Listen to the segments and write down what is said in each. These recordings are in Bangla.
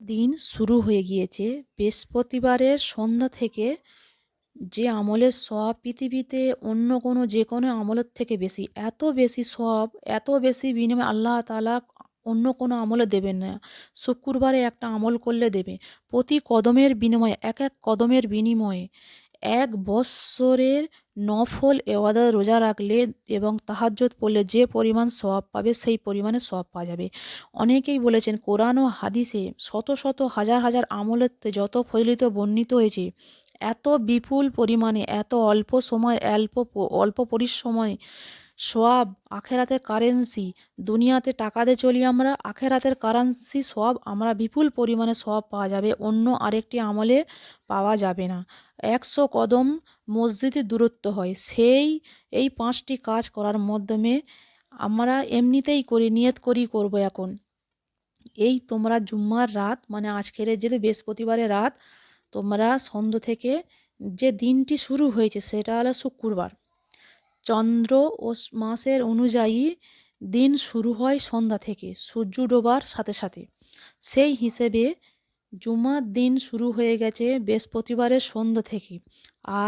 দিন শুরু হয়ে গিয়েছে। বৃহস্পতিবারের সন্ধ্যা থেকে যে আমলের সব পৃথিবীতে অন্য কোনো যে কোনো আমলের থেকে বেশি, এত বেশি সব এত বেশি বিনিময় আল্লাহ তালা অন্য কোনো আমলে দেবেন না। শুক্রবারে একটা আমল করলে দেবে। প্রতি কদমের বিনিময়ে, এক এক কদমের বিনিময়ে এক বৎসরের নফল এবাদত রোজা রাখলে এবং তাহাজ্জুদ পড়লে যে পরিমাণ সওয়াব পাবে সেই পরিমাণে সওয়াব পাওয়া যাবে। অনেকেই বলেছেন, কোরআন ও হাদিসে শত শত হাজার হাজার আমলের যত ফজিলত বর্ণিত হয়েছে, এত বিপুল পরিমাণে, এত অল্প সময়, অল্প অল্প পরিশ্রমে সওয়াব, আখেরাতের কারেন্সি, দুনিয়াতে টাকা দিয়ে চলি আমরা, আখেরাতের কারেন্সি সব আমরা বিপুল পরিমাণে সওয়াব পাওয়া যাবে, অন্য আরেকটি আমলে পাওয়া যাবে না। একশো কদম মসজিদের দূরত্ব হয়। সেই, এই পাঁচটি কাজ করার মাধ্যমে আমরা এমনিতেই করি, নিয়ত করি, করব এখন। এই তোমরা জুম্মার রাত মানে আজকের যেহেতু বৃহস্পতিবারের রাত, তোমরা সন্ধ্যা থেকে যে দিনটি শুরু হয়েছে সেটা হলো শুক্রবার। চন্দ্র ও মাসের অনুযায়ী দিন শুরু হয় সন্ধ্যা থেকে, সূর্য ডোবার সাথে সাথে। সেই হিসেবে জুম্মার দিন শুরু হয়ে গেছে বৃহস্পতিবারের সন্ধ্যা থেকে।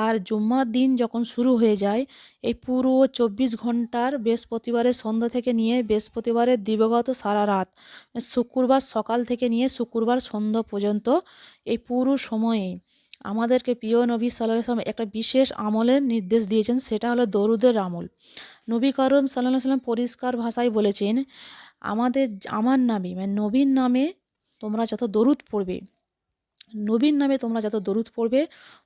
আর জুম্মার দিন যখন শুরু হয়ে যায়, এই পুরো চব্বিশ ঘণ্টার বৃহস্পতিবারের সন্ধ্যা থেকে নিয়ে বৃহস্পতিবারের দিবগত সারা রাত, শুক্রবার সকাল থেকে নিয়ে শুক্রবার সন্ধ্যা পর্যন্ত এই পুরো সময়ে আমাদেরকে প্রিয় নবী সাল্লাহ সাল্লাম একটা বিশেষ আমলের নির্দেশ দিয়েছেন, সেটা হলো দরুদের আমল। নবী করম সাল্লাহ সাল্লাম পরিষ্কার ভাষায় বলেছেন, আমাদের, আমার নামে মানে নবীর নামে তোমরা যত দরুদ পড়বে, নবীর নামে তোমরা যত দরুদ পড়বে,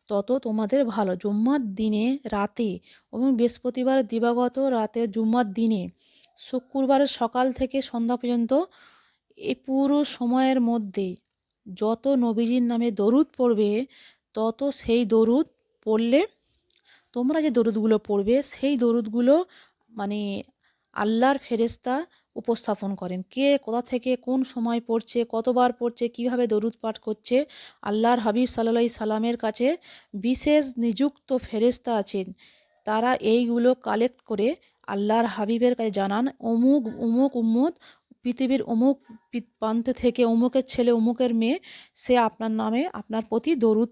তত তোমাদের ভালো। জুম্মার দিনে রাতে এবং বৃহস্পতিবার দিবাগত রাতে জুম্মার দিনে শুক্রবারের সকাল থেকে সন্ধ্যা পর্যন্ত এই পুরো সময়ের মধ্যে যত নবীজির নামে দরুদ পড়বে, তত সেই দরুদ পড়লে তোমরা যে দরুদগুলো পড়বে, সেই দরুদগুলো মানে আল্লাহর ফেরেস্তা উপস্থাপন করেন। কে কোথা থেকে কোন সময় পড়ছে, কতবার পড়ছে, কীভাবে দরুদ পাঠ করছে, আল্লাহর হাবিব সাল্লাহ সাল্লামের কাছে বিশেষ নিযুক্ত ফেরেস্তা আছেন। তারা এইগুলো কালেক্ট করে আল্লাহর হাবিবের কাছে জানান, অমুক অমুক উম্মত পৃথিবীর অমুক প্রান্ত থেকে অমুকের ছেলে, অমুকের মেয়ে, সে আপনার নামে আপনার প্রতি দরুদ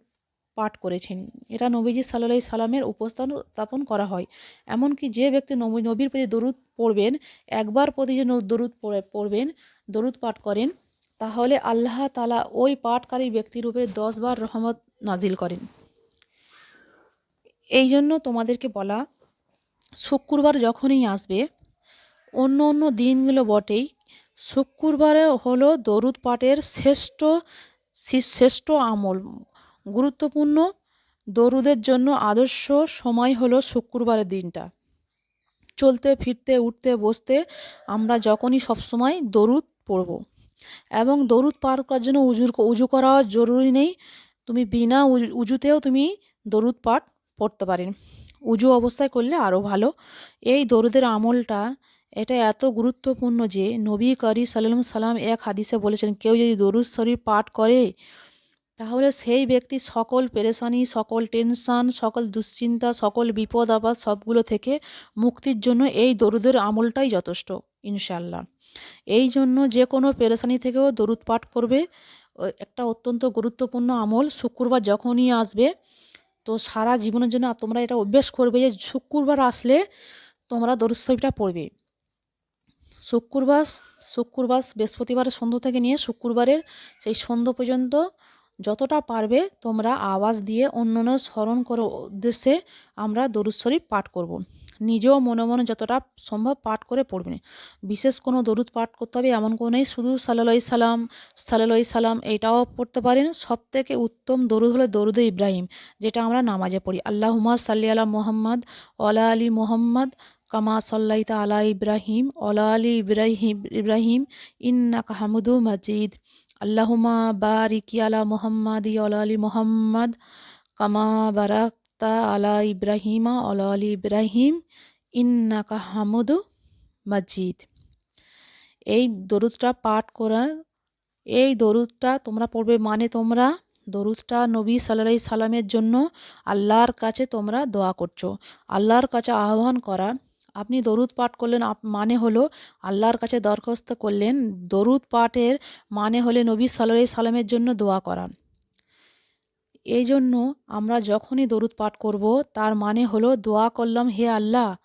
পাঠ করেছেন। এটা নবীজি সাল্লাহ সাল্লামের উপস্থাপন করা হয়। এমনকি যে ব্যক্তি নবী, নবীর প্রতি দরুদ পড়বেন, একবার প্রতি যে দরুদ পড়ে, পড়বেন, দরুদ পাঠ করেন, তাহলে আল্লাহ তালা ওই পাঠকারী ব্যক্তির উপরে দশবার রহমত নাজিল করেন। এই জন্য তোমাদেরকে বলা, শুক্রবার যখনই আসবে, অন্য অন্য দিনগুলো বটেই, শুক্রবারে হলো দরুদ পাঠের শ্রেষ্ঠ শ্রেষ্ঠ আমল। গুরুত্বপূর্ণ। দরুদের জন্য আদর্শ সময় হলো শুক্রবারের দিনটা। চলতে, ফিরতে, উঠতে, বসতে আমরা যখনই সবসময় দরুদ পড়ব। এবং দরুদ পার করার জন্য উজুর উজু করা জরুরি নেই। তুমি বিনা উজুতেও তুমি দরুদ পাঠ পড়তে পারেন উজু অবস্থায় করলে আরও ভালো। এই দরুদের আমলটা, এটা এত গুরুত্বপূর্ণ যে নবী করি সাল্লাম সাল্লাম এক হাদিসে বলেছেন, কেউ যদি দরুদ শরীফ পাঠ করে তাহলে সেই ব্যক্তি সকল পেরেশানি, সকল টেনশান, সকল দুশ্চিন্তা, সকল বিপদ, আপদ সবগুলো থেকে মুক্তির জন্য এই দরুদের আমলটাই যথেষ্ট ইনশাল্লাহ এই জন্য যে কোনো পেরেশানি থেকেও দরুদ পাঠ করবে। একটা অত্যন্ত গুরুত্বপূর্ণ আমল, শুক্রবার যখনই আসবে, তো সারা জীবনের জন্য তোমরা এটা অভ্যেস করবে যে শুক্রবার আসলে তোমরা দরুদ পড়বে। শুক্রবার শুক্রবার বৃহস্পতিবারের সন্ধ্যা থেকে নিয়ে শুক্রবারের সেই সন্ধ্যা পর্যন্ত যতটা পারবে তোমরা আওয়াজ দিয়ে অন্য স্মরণ করো উদ্দেশ্যে আমরা দরুদ শরীফ পাঠ করব। নিজেও মনে মনে যতটা সম্ভব পাঠ করে পড়বে। বিশেষ কোনো দরুদ পাঠ করতে হবে এমন কোনো নেই, শুধু সাল্লাই সালাম সাল্লাই সালাম এইটাও পড়তে পারেন। সব থেকে উত্তম দরুদ হলো দরুদে ইব্রাহিম, যেটা আমরা নামাজে পড়ি। আল্লাহুমা সাল্লি আলা মোহাম্মদ ওলা আলী মোহাম্মদ, কামা সাল্লাইতা আলা ইব্রাহিম ওলা আলী ইব্রাহিম ইব্রাহিম ইন্না কাহামুদু মজিদ। আল্লাহুমা বারিকি আলা মোহাম্মদ আলা আলী মোহাম্মদ কামা বারাক্তা আলা ইব্রাহিমা আলা আলী ইব্রাহিম ইন্নাকা হামুদু মজিদ। এই দরুদটা পাঠ করা, এই দরুদটা তোমরা পড়বে মানে তোমরা দরুদটা নবী সাল্লাই সালামের জন্য আল্লাহর কাছে তোমরা দোয়া করছ। আল্লাহর কাছে আহ্বান করা আপনি দরুদ পাঠ করলেন মানে হলো আল্লাহর কাছে দরখাস্ত করলেন, দরুদ পাঠের মানে হলে নবী সাল্লাহ সাল্লামের জন্য দোয়া করা। এই জন্য আমরা যখনই দরুদ পাঠ করব, তার মানে হলো দোয়া করলাম, হে আল্লাহ,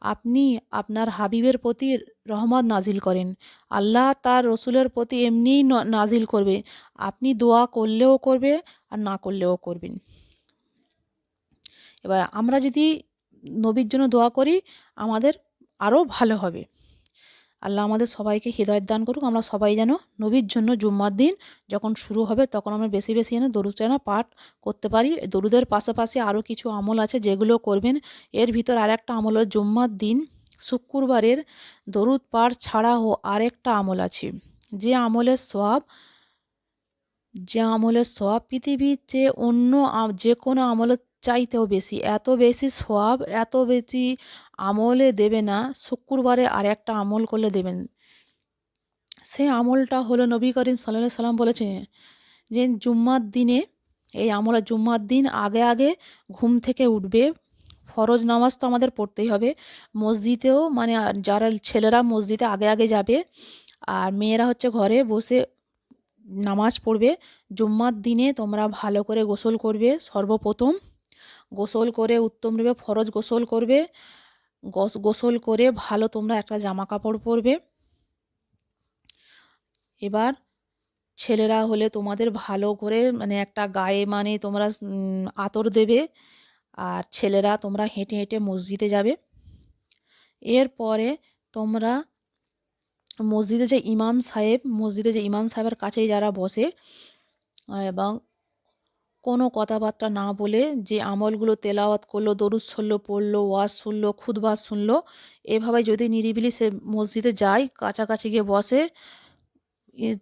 আপনি আপনার হাবিবের প্রতি রহমত নাজিল করেন। আল্লাহ তার রসুলের প্রতি এমনিই নাজিল করবে। আপনি দোয়া করলেও করবে আর না করলেও করবেন। এবার আমরা যদি নবীর জন্য দোয়া করি, আমাদের আরও ভালো হবে। আল্লাহ আমাদের সবাইকে হৃদয়ত দান করুক, আমরা সবাই যেন নবীর জন্য জুম্মার দিন যখন শুরু হবে তখন আমরা বেশি বেশি যেন দরুদ যেন পাঠ করতে পারি। দরুদের পাশাপাশি আরও কিছু আমল আছে যেগুলো করবেন। এর ভিতর আর একটা আমল হলো জুম্মার দিন, শুক্রবারের দরুদ পাঠ ছাড়াও আরেকটা আমল আছে। যে আমলের সব যে আমলের সব পৃথিবীর চেয়ে অন্য যে কোনো আমলের চাইতেও বেশি। এত বেশি সোয়াব, এত বেশি আমলে দেবে না। শুক্রবারে আর একটা আমল করলে দেবেন। সেই আমলটা হলো নবী করিম সাল্লাহ সাল্লাম বলেছেন যে, জুম্মার দিনে, এই আমল জুম্মার দিন আগে আগে ঘুম থেকে উঠবে। ফরজ নামাজ তো আমাদের পড়তেই হবে। মসজিদেও মানে যারা ছেলেরা মসজিদে আগে আগে যাবে আর মেয়েরা হচ্ছে ঘরে বসে নামাজ পড়বে। জুম্মার দিনে তোমরা ভালো করে গোসল করবে। সর্বপ্রথম গোসল করে উত্তম রূপে ফরজ গোসল করবে। গস- গোসল করে ভালো তোমরা একটা জামা কাপড় পরবে। এবার ছেলেরা হলে তোমাদের ভালো করে মানে একটা গায়ে মানে তোমরা আতর দেবে আর ছেলেরা তোমরা হেঁটে হেঁটে মসজিদে যাবে। এরপরে তোমরা মসজিদে যে ইমাম সাহেব, মসজিদে যে ইমাম সাহেবের কাছেই যারা বসে এবং কোনো কথাবার্তা না বলে যে আমলগুলো তেলাওয়াত করল, দরুদ ছড়লো, পড়ল, ওয়াজ শুনলো খুদবাজ শুনলো এভাবে যদি নিরিবিলি সে মসজিদে যায়, কাছাকাছি গিয়ে বসে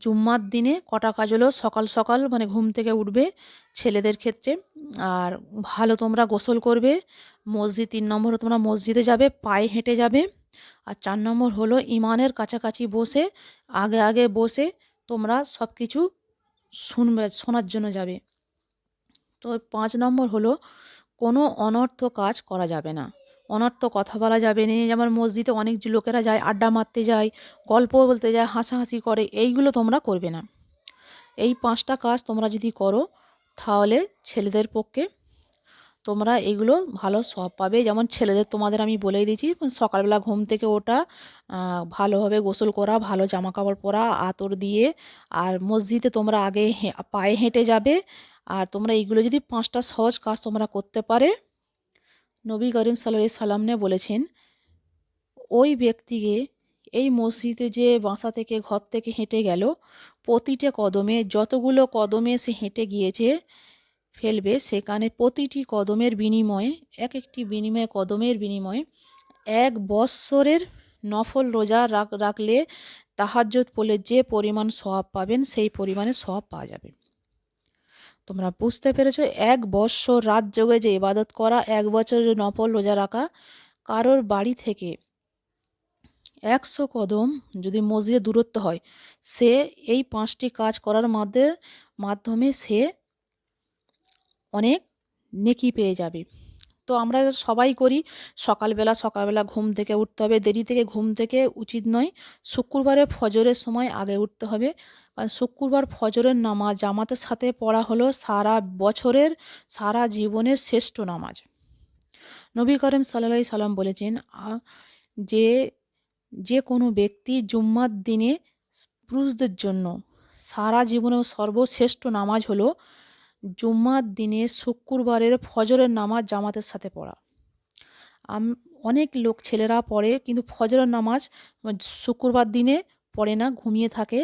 জুম্মার দিনে কটা কাজ হলো? সকাল সকাল মানে ঘুম থেকে উঠবে ছেলেদের ক্ষেত্রে। আর ভালো তোমরা গোসল করবে, মসজিদ তিন নম্বর তোমরা মসজিদে যাবে, পায়ে হেঁটে যাবে। আর চার নম্বর হলো ইমানের কাছাকাছি বসে, আগে আগে বসে তোমরা সব কিছু শুনবে, শোনার জন্য যাবে। তো পাঁচ নম্বর হলো কোনো অনর্থ কাজ করা যাবে না। অনর্থ কথা বলা যাবে না। যেমন মসজিদে অনেক লোকেরা যায় আড্ডা মারতে যায় গল্প বলতে যায় হাসাহাসি করে এইগুলো তোমরা করবে না। এই পাঁচটা কাজ তোমরা যদি করো তাহলে ছেলেদের পক্ষে তোমরা এগুলো ভালো সব পাবে। যেমন ছেলেদের তোমাদের আমি বলেই দিয়েছি সকালবেলা ঘুম থেকে আহ, ভালোভাবে গোসল করা ভালো জামা কাপড় পরা আতর দিয়ে আর মসজিদে তোমরা আগে পায়ে হেঁটে যাবে আর তোমরা এইগুলো যদি পাঁচটা সহজ কাজ তোমরা করতে পারে, নবী করিম সাল্লাহ সাল্লামনে বলেছেন, ওই ব্যক্তিকে এই মসজিদে যে বাসা থেকে, ঘর থেকে হেঁটে গেল, প্রতিটা কদমে যতগুলো কদমে সে হেঁটে গিয়েছে, ফেলবে, সেখানে প্রতিটি কদমের বিনিময়ে এক একটি বিনিময়ে, কদমের বিনিময়ে এক বৎসরের নফল রোজা রাখ, রাখলে তাহাজ্জুদ পড়লে যে পরিমাণ সওয়াব পাবেন, সেই পরিমাণে সওয়াব পাওয়া যাবে। তোমরা বুঝতে পেরেছ, এক বৎসর রাত যোগে যে ইবাদত করা, এক বছরের নফল রোজা রাখা, কারোর বাড়ি থেকে একশো কদম যদি মসজিদে দূরত্ব হয়, সে এই পাঁচটি কাজ করার মধ্যে মাধ্যমে সে অনেক নেকি পেয়ে যাবে। তো আমরা সবাই করি, সকালবেলা সকালবেলা ঘুম থেকে উঠতে হবে। দেরি থেকে ঘুম থেকে উচিত নয়, শুক্রবারে ফজরের সময় আগে উঠতে হবে। শুক্রবার ফজরের নামাজ, জামাতের সাথে পড়া হলো সারা বছরের, সারা জীবনের শ্রেষ্ঠ নামাজ। নবী করিম সাল্লাহ সাল্লাম বলেছেন যে যে কোনো ব্যক্তি জুম্মার দিনে পুরুষদের জন্য সারা জীবনের সর্বশ্রেষ্ঠ নামাজ হলো জুম্মার দিনে শুক্রবারের ফজরের নামাজ জামাতের সাথে পড়া। অনেক লোক ছেলেরা পড়ে, কিন্তু ফজরের নামাজ শুক্রবার দিনে পড়ে না, ঘুমিয়ে থাকে।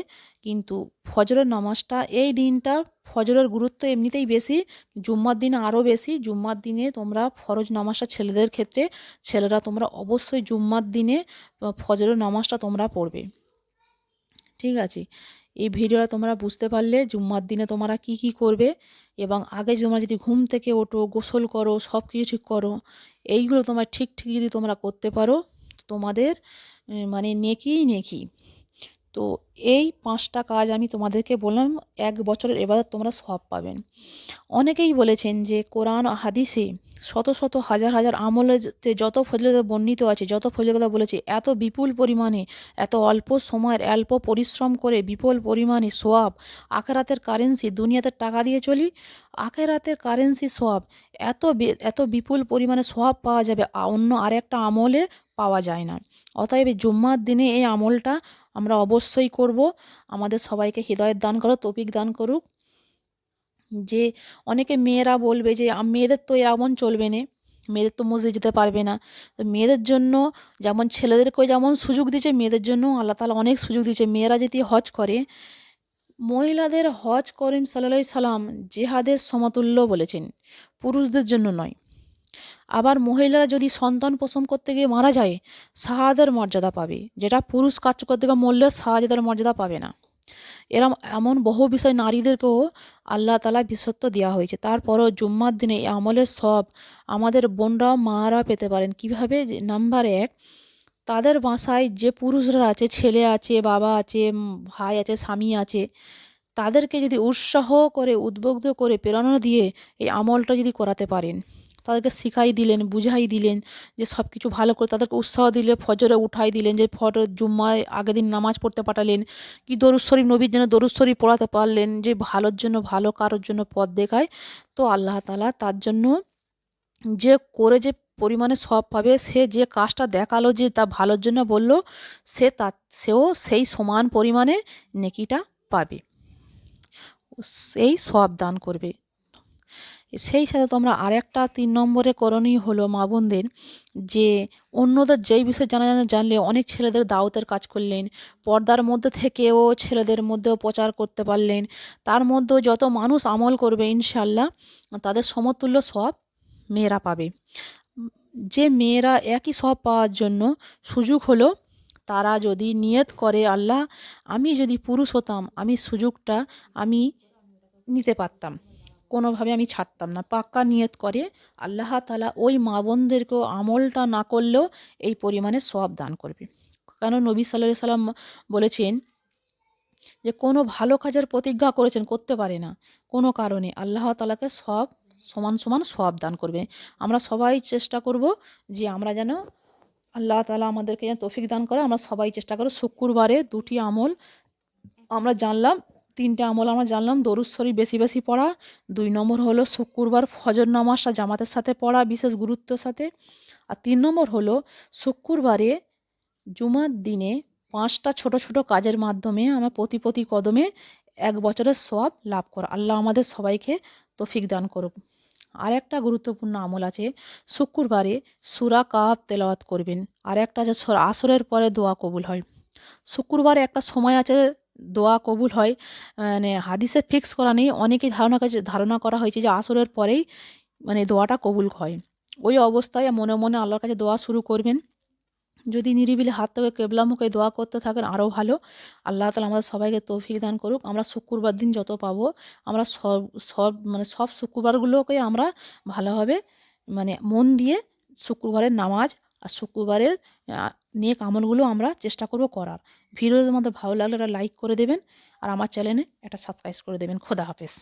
কিন্তু ফজরের নামাজটা, এই দিনটা ফজরের গুরুত্ব এমনিতেই বেশি, জুম্মার দিনে আরও বেশি। জুম্মার দিনে তোমরা ফরজ নামাজটা ছেলেদের ক্ষেত্রে, ছেলেরা তোমরা অবশ্যই জুম্মার দিনে ফজরের নামাজটা তোমরা পড়বে। ঠিক আছে? এই ভিডিওটা তোমরা বুঝতে পারলে জুম্মার দিনে তোমরা কি কি করবে এবং আগে তোমরা যদি ঘুম থেকে ওঠো, গোসল করো সব কিছু ঠিক করো, এইগুলো তোমরা ঠিক ঠিক যদি তোমরা করতে পারো, তোমাদের মানে নেকিই নেকি। তো এই পাঁচটা কাজ আমি তোমাদেরকে বললাম, এক বছরের এবার তোমরা সব পাবেন অনেকেই বলেছেন যে কোরআন হাদিসে শত শত হাজার হাজার আমলেতে যত ফজিলত বর্ণিত আছে, যত ফজিলতা বলেছে, এত বিপুল পরিমাণে, এত অল্প সময়ের, অল্প পরিশ্রম করে বিপুল পরিমাণে সোয়াব, আখেরাতের কারেন্সি দুনিয়াতে টাকা দিয়ে চলি, আখেরাতের কারেন্সি সোয়াব, এত এত বিপুল পরিমাণে সোয়াব পাওয়া যাবে অন্য আরেকটা আমলে পাওয়া যায় না। অতএব জুম্মার দিনে এই আমলটা আমরা অবশ্যই করব। আমাদের সবাইকে হৃদয়ের দান করো, তৌফিক দান করুক। যে অনেকে মেয়েরা বলবে যে মেয়েদের তো এমন চলবে না, মেয়েদের তো মসজিদ যেতে পারবে না। তো মেয়েদের জন্য যেমন ছেলেদেরকেও যেমন সুযোগ দিয়েছে, মেয়েদের জন্য আল্লাহ তালা অনেক সুযোগ দিয়েছে। মেয়েরা যদি হজ করে, মহিলাদের হজ করিম সাল্লাহ সাল্লাম জেহাদের সমতুল্য বলেছেন, পুরুষদের জন্য নয়। আবার মহিলারা যদি সন্তান প্রসব করতে গিয়ে মারা যায় শাহাদের মর্যাদা পাবে। যেটা পুরুষ কাজ করতে গিয়ে মরলে শাহাদের মর্যাদা পাবে না। এরম, এমন বহু বিষয় নারীদেরকেও আল্লাহ তালা বিশ্বত্ব দেওয়া হয়েছে। তারপরও জুম্মার দিনে এই আমলের সব আমাদের বোনরাও মারা পেতে পারেন। কীভাবে? নাম্বার এক, তাদের বাসায় যে পুরুষরা আছে, ছেলে আছে, বাবা আছে ভাই আছে, স্বামী আছে, তাদেরকে যদি উৎসাহ করে, উদ্বুদ্ধ করে প্রেরণা দিয়ে এই আমলটা যদি করাতে পারেন তাদেরকে শিখাই দিলেন, বুঝাই দিলেন যে সব কিছু ভালো করে, তাদেরকে উৎসাহ দিলে, ফজরে উঠাই দিলেন যে ফজর, জুম্মায় আগের দিন নামাজ পড়তে পাঠালেন। কি দরুদ শরীফ, নবীর জন্য দরুদ শরীফ পড়াতে পারলেন যে ভালোর জন্য ভালো, কারোর জন্য পথ দেখায়। তো আল্লাহ তাআলা তার জন্য যে করে যে পরিমাণে সব পাবে, সে যে কাজটা দেখাল যে তা ভালোর জন্য বলল, সে তার, সেও সেই সমান পরিমাণে নেকিটা পাবে। সেই সব দান করবে। সেই সাথে তোমরা আরেকটা তিন নম্বরে করণীয় হলো মা বোনদের যে অন্যদের যেই বিষয়ে জানা জানা জানলে অনেক ছেলেদের দাওয়াতের কাজ করলেন, পর্দার মধ্যে থেকেও ছেলেদের মধ্যেও প্রচার করতে পারলেন, তার মধ্যেও যত মানুষ আমল করবে ইনশাল্লাহ তাদের সমতুল্য সব মেয়েরা পাবে। যে মেয়েরা একই সব পাওয়ার জন্য সুযোগ হলো, তারা যদি নিয়ত করে, আল্লাহ, আমি যদি পুরুষ হতাম, আমি সুযোগটা আমি নিতে পারতাম। কোনোভাবে আমি ছাড়তাম না। পাক্কা নিয়ত করে আল্লাহ তালা ওই মা বোনদেরকেও আমলটা না করলেও এই পরিমাণে সব দান করবে। কেন নবী সাল্লাহ সাল্লাম বলেছেন যে, কোনো ভালো কাজের প্রতিজ্ঞা করেছেন, করতে পারে না। কোনো কারণে আল্লাহ তালাকে সব সমান সমান সব দান করবে। আমরা সবাই চেষ্টা করব যে, আমরা যেন আল্লাহ তালা আমাদেরকে যেন তৌফিক দান করে, আমরা সবাই চেষ্টা করব শুক্রবারে দুটি আমল আমরা জানলাম তিনটে আমল আমরা জানলাম, দরুদ শরীফ বেশি বেশি পড়া। দুই নম্বর হলো শুক্রবার ফজর নামাজটা জামাতের সাথে পড়া, বিশেষ গুরুত্বর সাথে। আর তিন নম্বর হলো শুক্রবারে জুমার দিনে পাঁচটা ছোট ছোট কাজের মাধ্যমে আমরা প্রতি প্রতি কদমে এক বছরের সব লাভ করা। আল্লাহ আমাদের সবাইকে তৌফিক দান করুক। আর একটা গুরুত্বপূর্ণ আমল আছে, শুক্রবারে সুরা কাপ তেলাওয়াত করবেন। আর একটা আছে আসরের পরে দোয়া কবুল হয়। শুক্রবারে একটা সময় আছে দোয়া কবুল হয়। মানে হাদিসে ফিক্স করা নেই। অনেকেই ধারণা ধারণা করা হয়েছে যে আসরের পরেই মানে দোয়াটা কবুল হয়। ওই অবস্থায় মনে মনে আল্লাহর কাছে দোয়া শুরু করবেন। যদি নিরিবিলি হাত থেকে কেবলা মুখে দোয়া করতে থাকেন আরও ভালো। আল্লাহ তালা আমাদের সবাইকে তৌফিক দান করুক। আমরা শুক্রবার দিন যত পাবো, আমরা সব সব মানে সব শুক্রবারগুলোকে আমরা ভালোভাবে মানে মন দিয়ে শুক্রবারের নামাজ আর শুক্রবারের নেক আমলগুলো আমরা চেষ্টা করব করার। ভিডিও তোমাদের ভালো লাগলে একটা লাইক করে দেবেন। আর আমার চ্যানেলে একটা সাবস্ক্রাইব করে দেবেন। খোদা হাফেজ।